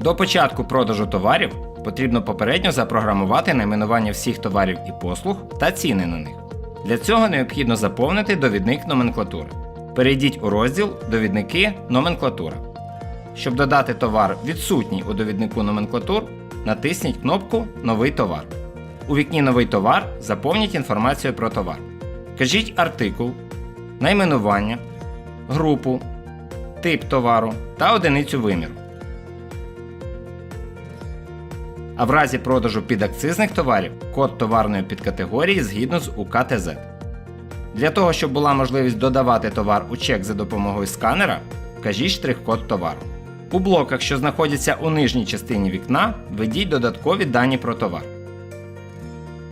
До початку продажу товарів потрібно попередньо запрограмувати найменування всіх товарів і послуг та ціни на них. Для цього необхідно заповнити довідник номенклатури. Перейдіть у розділ Довідники Номенклатура. Щоб додати товар відсутній у довіднику номенклатур, натисніть кнопку Новий товар. У вікні Новий товар заповніть інформацію про товар. Вкажіть артикул, найменування, групу, тип товару та одиницю виміру. А в разі продажу підакцизних товарів код товарної підкатегорії згідно з УКТЗ. Для того, щоб була можливість додавати товар у чек за допомогою сканера, вкажіть штрих-код товару. У блоках, що знаходяться у нижній частині вікна, введіть додаткові дані про товар.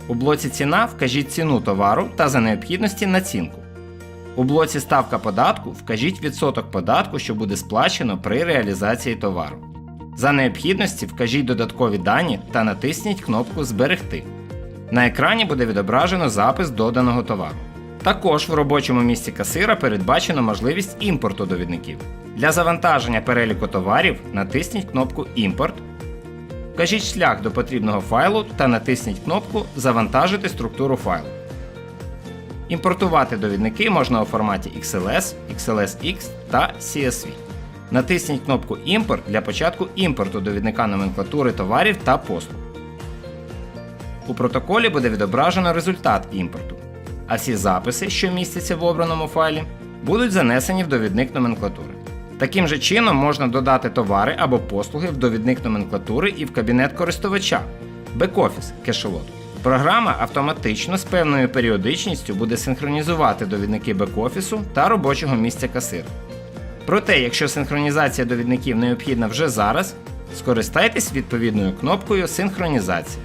У блоці ціна вкажіть ціну товару та за необхідності націнку. У блоці ставка податку вкажіть відсоток податку, що буде сплачено при реалізації товару. За необхідності вкажіть додаткові дані та натисніть кнопку Зберегти. На екрані буде відображено запис доданого товару. Також в робочому місці касира передбачено можливість імпорту довідників. Для завантаження переліку товарів натисніть кнопку Імпорт. Вкажіть шлях до потрібного файлу та натисніть кнопку Завантажити структуру файлу. Імпортувати довідники можна у форматі XLS, XLSX та CSV. Натисніть кнопку Імпорт для початку імпорту довідника номенклатури товарів та послуг. У протоколі буде відображено результат імпорту, а всі записи, що містяться в обраному файлі, будуть занесені в довідник номенклатури. Таким же чином можна додати товари або послуги в довідник номенклатури і в кабінет користувача бек-офіс кешелоту. Програма автоматично з певною періодичністю буде синхронізувати довідники бек-офісу та робочого місця касира. Проте, якщо синхронізація довідників необхідна вже зараз, скористайтесь відповідною кнопкою Синхронізація.